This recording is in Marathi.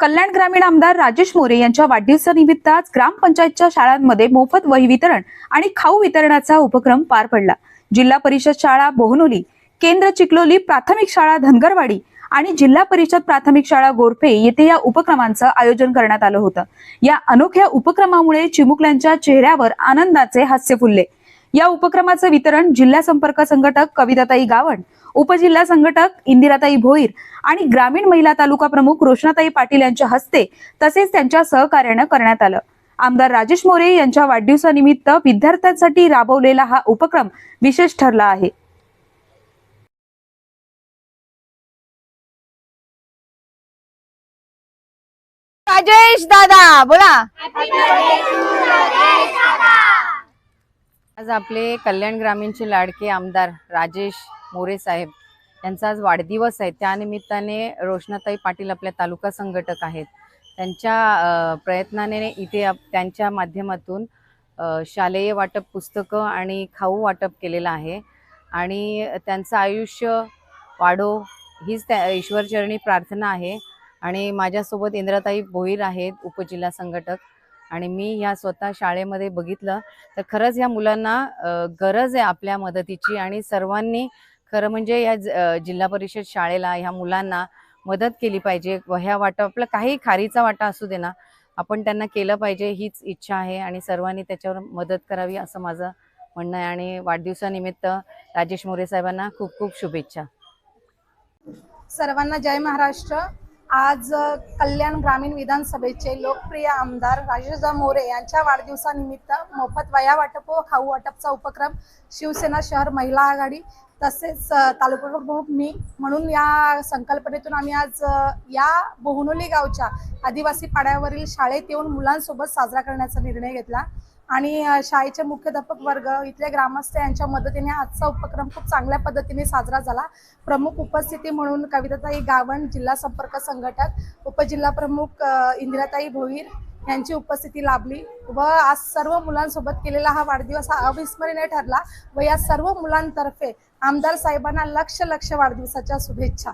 कल्याण ग्रामीण आमदार राजेश मोरे यांच्या वाढदिवसानिमित्त आज ग्रामपंचायतच्या शाळांमध्ये मोफत वही वितरण आणि खाऊ वितरणाचा उपक्रम पार पडला. जिल्हा परिषद शाळा बोहनोली केंद्र चिखलोली प्राथमिक शाळा धनगरवाडी आणि जिल्हा परिषद प्राथमिक शाळा गोरफे येथे या उपक्रमांचं आयोजन करण्यात आलं होतं. या अनोख्या उपक्रमामुळे चिमुकल्यांच्या चेहऱ्यावर आनंदाचे हास्य फुलले. या उपक्रमाचं वितरण जिल्हा संपर्क संघटक कविताताई गावण उपजिल्हा संघटक इंदिराताई भोईर आणि ग्रामीण महिला तालुका प्रमुख रोशनाताई पाटील यांच्या हस्ते तसेच त्यांच्या सहकार्यानं करण्यात आलं. आमदार राजेश मोरे यांच्या वाढदिवसानिमित्त विद्यार्थ्यांसाठी राबवलेला हा उपक्रम विशेष ठरला आहे. राजेश दादा बोला. आज आपले कल्याण ग्रामीणचे लाडके आमदार राजेश मोरे साहेब यांचा आज वाढदिवस आहे. त्यानिमित्ताने रोशनाताई पाटील आपल्या तालुका संघटक आहेत. त्यांच्या प्रयत्नाने इथे आप- त्यांच्या माध्यमातून शालेय वाटप पुस्तकं आणि खाऊ वाटप केलेलं आहे. आणि त्यांचं आयुष्य वाढो हीच त्या ईश्वरचरणी प्रार्थना आहे. आणि माझ्यासोबत इंद्राताई भोईर आहेत उपजिल्हा संघटक. आणि मी ह्या स्वतः शाळेमध्ये बघितलं तर खरंच ह्या मुलांना गरज आहे आपल्या मदतीची आणि सर्वांनी खरं म्हणजे या ज- जिल्हा परिषद शाळेला ह्या मुलांना मदत केली पाहिजे. वह्या वाटा आपलं काही खारीचा वाटा असू दे ना आपण त्यांना केलं पाहिजे हीच इच्छा आहे आणि सर्वांनी त्याच्यावर मदत करावी असं माझं म्हणणं आहे. आणि वाढदिवसानिमित्त राजेश मोरे साहेबांना खूप खूप शुभेच्छा. सर्वांना जय महाराष्ट्र. आज कल्याण ग्रामीण विधानसभेचे लोकप्रिय आमदार राजेशदा मोरे यांच्या वाढदिवसानिमित्त मोफत वया वाटप व खाऊ वाटपचा उपक्रम शिवसेना शहर महिला आघाडी तसेच तालुका प्रमुख मी म्हणून या संकल्पनेतून आम्ही आज या बोहनोली गावच्या आदिवासी पाड्यावरील शाळेत येऊन मुलांसोबत साजरा करण्याचा निर्णय घेतला. आणि शाळेचे मुख्याध्यापक वर्ग इथले ग्रामस्थ यांच्या मदतीने आजचा उपक्रम खूप चांगल्या पद्धतीने साजरा झाला. प्रमुख उपस्थिती म्हणून कविताताई गावण जिल्हा संपर्क संघटक उपजिल्हा प्रमुख इंदिराताई भोईर यांची उपस्थिती लाभली व आज सर्व मुलांसोबत केलेला हा वाढदिवस हा अविस्मरणीय ठरला व या सर्व मुलांतर्फे आमदार साहेबांना लक्ष लक्ष वाढदिवसाच्या शुभेच्छा.